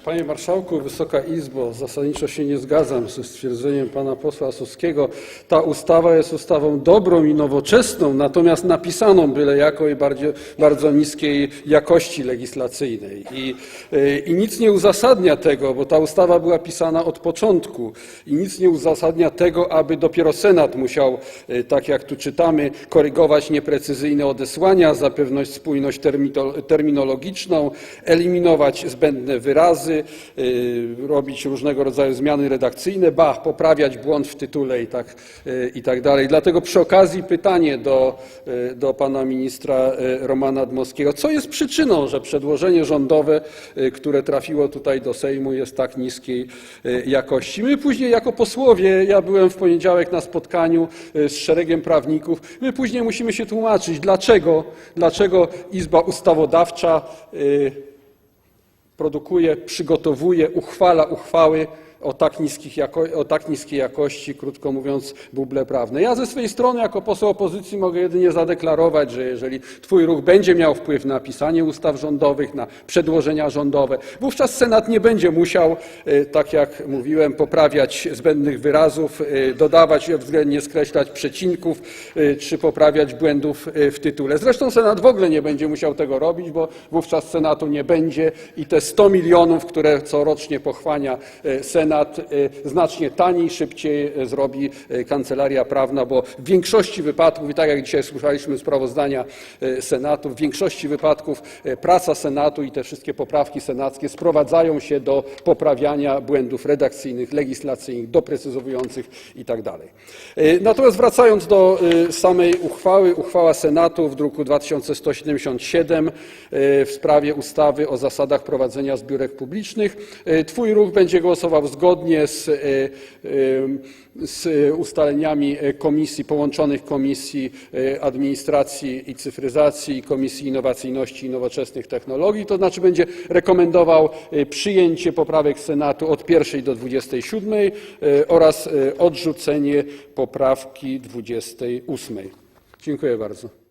Panie Marszałku, Wysoka Izbo, zasadniczo się nie zgadzam ze stwierdzeniem pana posła Asowskiego. Ta ustawa jest ustawą dobrą i nowoczesną, natomiast napisaną byle jako i bardzo, bardzo niskiej jakości legislacyjnej. I, y, I nic nie uzasadnia tego, bo ta ustawa była pisana od początku i nic nie uzasadnia tego, aby dopiero Senat musiał, y, tak jak tu czytamy, korygować nieprecyzyjne odesłania, zapewnić spójność terminologiczną, eliminować zbędne wyrazy, y, robić różnego rodzaju zmiany redakcyjne, ba, poprawiać błąd w tytule i tak, y, i tak dalej. Dlatego przy okazji pytanie do, y, do pana ministra Romana Dmowskiego. Co jest przyczyną, że przedłożenie rządowe, które trafiło tutaj do Sejmu jest tak niskiej jakości? My później jako posłowie, ja byłem w poniedziałek na spotkaniu z szeregiem prawników, my później musimy się tłumaczyć, dlaczego, dlaczego Izba Ustawodawcza produkuje, przygotowuje, uchwala uchwały o tak, o tak niskiej jakości, krótko mówiąc, buble prawne. Ja ze swojej strony jako poseł opozycji mogę jedynie zadeklarować, że jeżeli Twój ruch będzie miał wpływ na pisanie ustaw rządowych, na przedłożenia rządowe, wówczas Senat nie będzie musiał, e, tak jak mówiłem, poprawiać zbędnych wyrazów, e, dodawać względnie skreślać przecinków, e, czy poprawiać błędów w tytule. Zresztą Senat w ogóle nie będzie musiał tego robić, bo wówczas Senatu nie będzie i te 100 milionów, które corocznie pochłania e, Senat, e, znacznie taniej, szybciej e, zrobi e, kancelaria prawna, bo w większości wypadków, i tak jak dzisiaj słyszeliśmy sprawozdania Senatu, w większości wypadków praca Senatu i te wszystkie poprawki senackie sprowadzają się do poprawiania błędów redakcyjnych, legislacyjnych, doprecyzowujących i tak Natomiast wracając do samej uchwały, uchwała Senatu w druku 2177 e, w sprawie ustawy o zasadach prowadzenia zbiórek publicznych. Twój ruch będzie głosował zgodnie z, e, e, z ustaleniami komisji, połączonych Komisji e, Administracji i Cyfryzacji i Komisji Innowacyjności i Nowoczesnych Technologii, to znaczy będzie rekomendował przyjęcie poprawek Senatu od 1 do 27 e, oraz odrzucenie poprawki 28. Dziękuję bardzo.